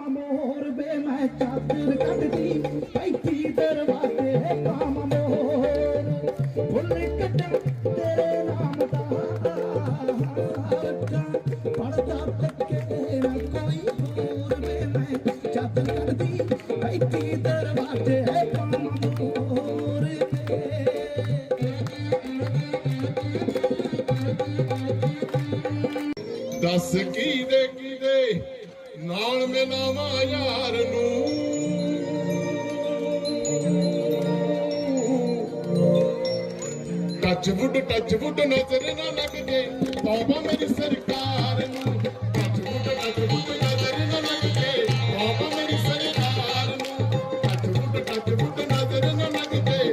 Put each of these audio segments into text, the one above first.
ਦਰਵਾਜ਼ੇ ਪਾਮ ਮੋਰ ਮੈਂ ਚਾਦਰ ਕੱਢਦੀ ਬੈਠੀ ਦਰਵਾਜ਼ੇ ਪਾਮ ਮੋਰ ਫੁੱਲ ਕੱਢ ਤੇਰੇ ਨਾਮ ਦਾ ਪੜਦਾ ਪੱਕੇ ਨਾ ਕੋਈ ਹੋਰ ਵੇ ਮੈਂ ਚਾਦਰ ਕੱਢਦੀ ਬੈਠੀ ਦਰਵਾਜ਼ੇ ਪਾਮ ਮੋਰ ਦੱਸ ਕੀ ਦੇ ਨੂੰ ਟੱਚ ਨਜ਼ਰ ਨਾ ਲੱਗ ਜੇ ਮੇਰੀ ਸਰਕਾਰ ਨੂੰ ਟੱਚ ਵੁੱਡ ਨਜ਼ਰ ਨਾ ਲੱਗ ਜੇ ਮੇਰੀ ਸਰਕਾਰ ਨੂੰ ਟੱਚ ਵੁੱਡ ਨਜ਼ਰ ਨਾ ਲੱਗ ਜੇ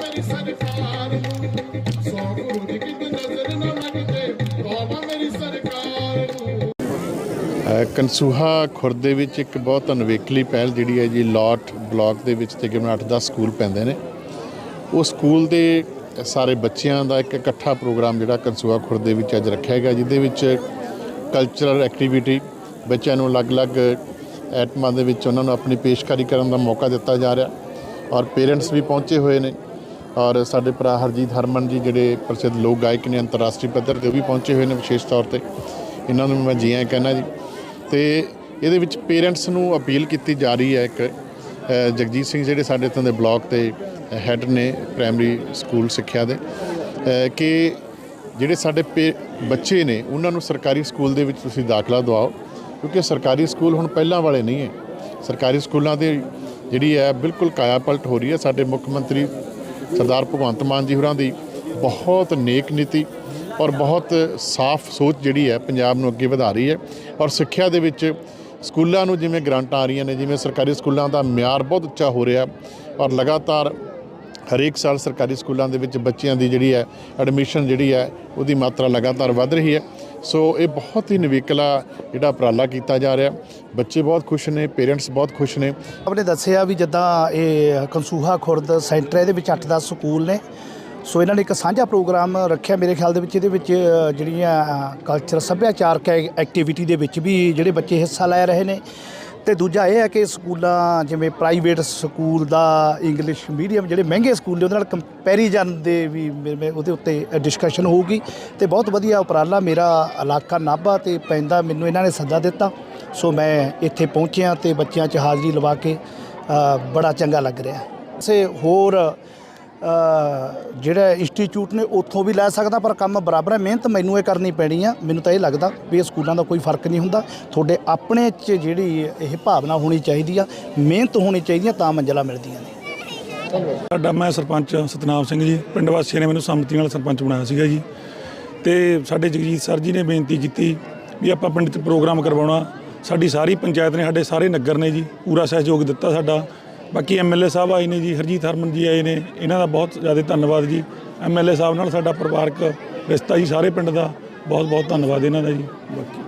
ਮੇਰੀ ਸਰਕਾਰ ਨੂੰ ਸੌ ਗੁਰੂ ਦੀ ਕਿਤੇ ਨਜ਼ਰ ਨਾ ਲੱਗ ਜੇ ਮੇਰੀ ਸਰਕਾਰ ਨੂੰ ਕਨਸੂਹਾ ਖੁਰਦ ਦੇ ਵਿੱਚ ਇੱਕ ਬਹੁਤ ਅਨਵੇਖਲੀ ਪਹਿਲ ਜਿਹੜੀ ਹੈ ਜੀ, ਲੋਟ ਬਲਾਕ ਦੇ ਵਿੱਚ ਤਕਰੀਬਨ 8-10 ਸਕੂਲ ਪੈਂਦੇ ਨੇ। ਉਹ ਸਕੂਲ ਦੇ ਸਾਰੇ ਬੱਚਿਆਂ ਦਾ ਇੱਕ ਇਕੱਠਾ ਪ੍ਰੋਗਰਾਮ ਜਿਹੜਾ ਕੰਸੂਆ ਖੁਰਦ ਦੇ ਵਿੱਚ ਅੱਜ ਰੱਖਿਆ ਗਿਆ, ਜਿਹਦੇ ਵਿੱਚ ਕਲਚਰਲ ਐਕਟੀਵਿਟੀ ਬੱਚਿਆਂ ਨੂੰ ਅਲੱਗ-ਅਲੱਗ ਐਟਮਾਂ ਦੇ ਵਿੱਚ ਉਹਨਾਂ ਨੂੰ ਆਪਣੀ ਪੇਸ਼ਕਾਰੀ ਕਰਨ ਦਾ ਮੌਕਾ ਦਿੱਤਾ ਜਾ ਰਿਹਾ ਔਰ ਪੇਰੈਂਟਸ ਵੀ ਪਹੁੰਚੇ ਹੋਏ ਨੇ ਔਰ ਸਾਡੇ ਭਰਾ ਹਰਜੀਤ ਹਰਮਨ ਜੀ ਜਿਹੜੇ ਪ੍ਰਸਿੱਧ ਲੋਕ ਗਾਇਕ ਨੇ ਅੰਤਰਰਾਸ਼ਟਰੀ ਪੱਧਰ ਤੇ ਉਹ ਵੀ ਪਹੁੰਚੇ ਹੋਏ ਨੇ ਵਿਸ਼ੇਸ਼ ਤੌਰ ਤੇ। ਇਹਨਾਂ ਨੂੰ ਮੈਂ ਜੀ ਆਇਆਂ ਕਹਿੰਦਾ ਜੀ। ਤੇ ਇਹਦੇ ਵਿੱਚ ਪੇਰੈਂਟਸ ਨੂੰ ਅਪੀਲ ਕੀਤੀ ਜਾ ਰਹੀ ਹੈ ਇੱਕ ਜਗਜੀਤ ਸਿੰਘ ਜਿਹੜੇ ਸਾਡੇ ਇੱਥੋਂ ਦੇ ਬਲਾਕ ਤੇ ਹੈੱਡ ਨੇ ਪ੍ਰਾਇਮਰੀ ਸਕੂਲ ਸਿੱਖਿਆ ਦੇ ਕਿ ਜਿਹੜੇ ਸਾਡੇ ਪੇ- ਬੱਚੇ ਨੇ, ਉਹਨਾਂ ਨੂੰ ਸਰਕਾਰੀ ਸਕੂਲ ਦੇ ਵਿੱਚ ਤੁਸੀਂ ਦਾਖਲਾ ਦਿਵਾਓ, ਕਿਉਂਕਿ ਸਰਕਾਰੀ ਸਕੂਲ ਹੁਣ ਪਹਿਲਾਂ ਵਾਲੇ ਨਹੀਂ ਹੈ। ਸਰਕਾਰੀ ਸਕੂਲਾਂ ਦੇ ਜਿਹੜੀ ਹੈ, ਬਿਲਕੁਲ ਕਾਇਆ ਪਲਟ ਹੋ ਰਹੀ ਹੈ। ਸਾਡੇ ਮੁੱਖ ਮੰਤਰੀ ਸਰਦਾਰ ਭਗਵੰਤ ਮਾਨ ਜੀ ਹੋਰਾਂ ਦੀ ਬਹੁਤ ਨੇਕ ਨੀਤੀ ਔਰ ਬਹੁਤ ਸਾਫ਼ ਸੋਚ ਜਿਹੜੀ ਹੈ, ਪੰਜਾਬ ਨੂੰ ਅੱਗੇ ਵਧਾ ਰਹੀ ਹੈ। ਔਰ ਸਿੱਖਿਆ ਦੇ ਵਿੱਚ ਸਕੂਲਾਂ ਨੂੰ ਜਿਵੇਂ ਗ੍ਰਾਂਟਾਂ ਆ ਰਹੀਆਂ ਨੇ, ਜਿਵੇਂ ਸਰਕਾਰੀ ਸਕੂਲਾਂ ਦਾ ਮਿਆਰ ਬਹੁਤ ਉੱਚਾ ਹੋ ਰਿਹਾ ਔਰ ਲਗਾਤਾਰ ਹਰੇਕ ਸਾਲ ਸਰਕਾਰੀ ਸਕੂਲਾਂ ਦੇ ਵਿੱਚ ਬੱਚਿਆਂ ਦੀ ਜਿਹੜੀ ਹੈ ਐਡਮਿਸ਼ਨ ਜਿਹੜੀ ਹੈ, ਉਹਦੀ ਮਾਤਰਾ ਲਗਾਤਾਰ ਵੱਧ ਰਹੀ ਹੈ। ਸੋ ਇਹ ਬਹੁਤ ਹੀ ਨਵੇਕਲਾ ਜਿਹੜਾ ਉਪਰਾਲਾ ਕੀਤਾ ਜਾ ਰਿਹਾ। ਬੱਚੇ ਬਹੁਤ ਖੁਸ਼ ਨੇ ਪੇਰੈਂਟਸ ਬਹੁਤ ਖੁਸ਼ ਨੇ। ਆਪਣੇ ਦੱਸਿਆ ਵੀ ਜਿੱਦਾਂ ਇਹ ਕੰਸੂਹਾ ਖੁਰਦ ਸੈਂਟਰ ਇਹਦੇ ਵਿੱਚ 8-10 ਸਕੂਲ ਨੇ। ਸੋ ਇਹਨਾਂ ਨੇ ਇੱਕ ਸਾਂਝਾ ਪ੍ਰੋਗਰਾਮ ਰੱਖਿਆ ਮੇਰੇ ਖਿਆਲ ਦੇ ਵਿੱਚ, ਇਹਦੇ ਵਿੱਚ ਜਿਹੜੀਆਂ ਕਲਚਰ ਸੱਭਿਆਚਾਰਕ ਐਕਟੀਵਿਟੀ ਦੇ ਵਿੱਚ ਵੀ ਜਿਹੜੇ ਬੱਚੇ ਹਿੱਸਾ ਲੈ ਰਹੇ ਨੇ। ਤੇ ਦੂਜਾ ਇਹ ਹੈ ਕਿ ਸਕੂਲਾਂ, ਜਿਵੇਂ ਪ੍ਰਾਈਵੇਟ ਸਕੂਲ ਦਾ ਇੰਗਲਿਸ਼ ਮੀਡੀਅਮ ਜਿਹੜੇ ਮਹਿੰਗੇ ਸਕੂਲ ਨੇ, ਉਹਦੇ ਨਾਲ ਕੰਪੈਰੀਜ਼ਨ ਦੇ ਵੀ ਮੇ- ਉਹਦੇ ਉੱਤੇ ਡਿਸਕਸ਼ਨ ਹੋਊਗੀ ਤੇ ਬਹੁਤ ਵਧੀਆ ਉਪਰਾਲਾ ਮੇਰਾ ਇਲਾਕਾ ਨਾਭਾ ਤੇ ਪੈਂਦਾ, ਮੈਨੂੰ ਇਹਨਾਂ ਨੇ ਸੱਦਾ ਦਿੱਤਾ। ਸੋ ਮੈਂ ਇੱਥੇ ਪਹੁੰਚਿਆ ਤੇ ਬੱਚਿਆਂ 'ਚ ਹਾਜ਼ਰੀ ਲਵਾ ਕੇ ਬੜਾ ਚੰਗਾ ਲੱਗ ਰਿਹਾ। ਸੇ ਹੋਰ ਜਿਹੜਾ ਇੰਸਟੀਚਿਊਟ ਨੇ ਉੱਥੋਂ ਵੀ ਲੈ ਸਕਦਾ, ਪਰ ਕੰਮ ਬਰਾਬਰ ਹੈ। ਮਿਹਨਤ ਮੈਨੂੰ ਇਹ ਕਰਨੀ ਪੈਣੀ ਆ। ਮੈਨੂੰ ਤਾਂ ਇਹ ਲੱਗਦਾ ਵੀ ਇਹ ਸਕੂਲਾਂ ਦਾ ਕੋਈ ਫ਼ਰਕ ਨਹੀਂ ਹੁੰਦਾ। ਤੁਹਾਡੇ ਆਪਣੇ 'ਚ ਜਿਹੜੀ ਇਹ ਭਾਵਨਾ ਹੋਣੀ ਚਾਹੀਦੀ ਆ, ਮਿਹਨਤ ਹੋਣੀ ਚਾਹੀਦੀ ਆ, ਤਾਂ ਮੰਜ਼ਲਾਂ ਮਿਲਦੀਆਂ ਨੇ। ਸਾਡਾ ਮੈਂ ਸਰਪੰਚ ਸਤਨਾਮ ਸਿੰਘ ਜੀ, ਪਿੰਡ ਵਾਸੀਆਂ ਨੇ ਮੈਨੂੰ ਸੰਮਤੀ ਨਾਲ ਸਰਪੰਚ ਬਣਾਇਆ ਸੀਗਾ ਜੀ। ਤੇ ਸਾਡੇ ਜਗਜੀਤ ਸਰ ਜੀ ਨੇ ਬੇਨਤੀ ਕੀਤੀ ਵੀ ਆਪਾਂ ਪਿੰਡ 'ਚ ਪ੍ਰੋਗਰਾਮ ਕਰਵਾਉਣਾ। ਸਾਡੀ ਸਾਰੀ ਪੰਚਾਇਤ ਨੇ, ਸਾਡੇ ਸਾਰੇ ਨਗਰ ਨੇ ਜੀ, ਪੂਰਾ ਸਹਿਯੋਗ ਦਿੱਤਾ ਸਾਡਾ। ਬਾਕੀ ਐਮਐਲਏ ਸਾਹਿਬ ਆਏ ਨੇ ਜੀ, ਹਰਜੀਤ ਹਰਮਨ ਜੀ ਆਏ ਨੇ, ਇਹਨਾਂ ਦਾ ਬਹੁਤ ਜ਼ਿਆਦਾ ਧੰਨਵਾਦ ਜੀ। ਐਮਐਲਏ ਸਾਹਿਬ ਨਾਲ ਸਾਡਾ ਪਰਿਵਾਰਕ ਰਿਸ਼ਤਾ ਜੀ, ਸਾਰੇ ਪਿੰਡ ਦਾ ਬਹੁਤ ਬਹੁਤ ਧੰਨਵਾਦ ਇਹਨਾਂ ਦਾ ਜੀ। ਬਾਕੀ